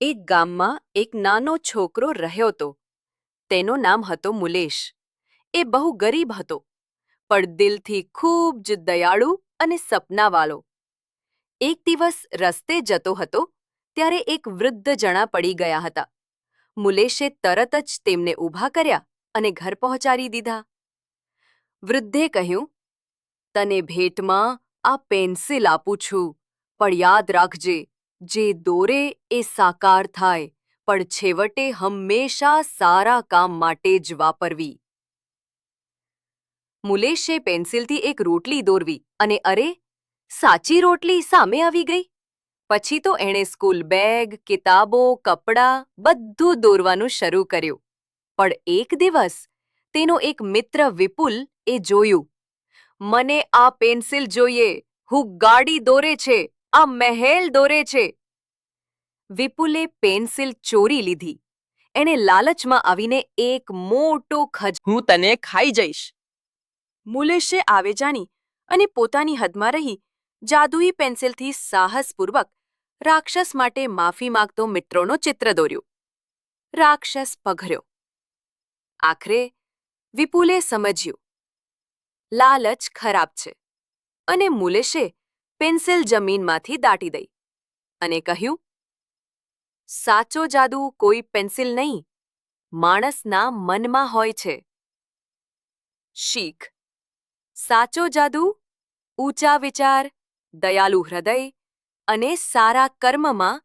એક ગામમાં એક નાનો છોકરો રહ્યો હતો. તેનું નામ હતો મુલેશ. એ બહુ ગરીબ હતો, પણ દિલથી ખૂબ જ દયાળુ અને સપનાવાળો. એક દિવસ રસ્તે જતો હતો, ત્યારે એક વૃદ્ધ જણા પડી ગયા હતા. મુલેશે તરત જ તેમને ઊભા કર્યા અને ઘર પહોંચાડી દીધા. વૃદ્ધે કહ્યું, તને ભેટમાં આ પેન્સિલ આપું છું, પણ યાદ રાખજે જે દોરે એ સાકાર થાય, પણ છેવટે હંમેશા સારા કામ માટે જ વાપરવી. મુલેશે પેન્સિલથી એક રોટલી દોરવી અને અરે, સાચી રોટલી સામે આવી ગઈ? પછી તો એણે સ્કૂલ બેગ, કિતાબો, કપડાં બધું દોરવાનું શરૂ કર્યું. પણ એક દિવસ તેનો એક મિત્ર વિપુલ એ જોયું, મને આ પેન્સિલ જોઈએ, હું ગાડી દોરે છે, આ મહેલ દોરે છે વિપુલે પેન્સિલ ચોરી લીધી. એણે લાલચમાં આવીને એક મોટો ખજ હું તને ખાઈ જઈશ. મુલેશે આવે જાણી અને પોતાની હદમાં રહી જાદુઈ પેન્સિલથી સાહસપૂર્વક રાક્ષસ માટે માફી માંગતો મિત્રોનો ચિત્ર દોર્યું. રાક્ષસ પઘર્યો. આખરે વિપુલે સમજ્યું. લાલચ ખરાબ છે અને મુલેશે પેન્સિલ જમીનમાંથી દાટી દઈ અને કહ્યું સાચો જાદુ કોઈ પેન્સિલ નહીં, માણસના મનમાં હોય છે. શીખ. સાચો જાદુ, ઊંચા વિચાર, દયાલુ હૃદય અને સારા કર્મમાં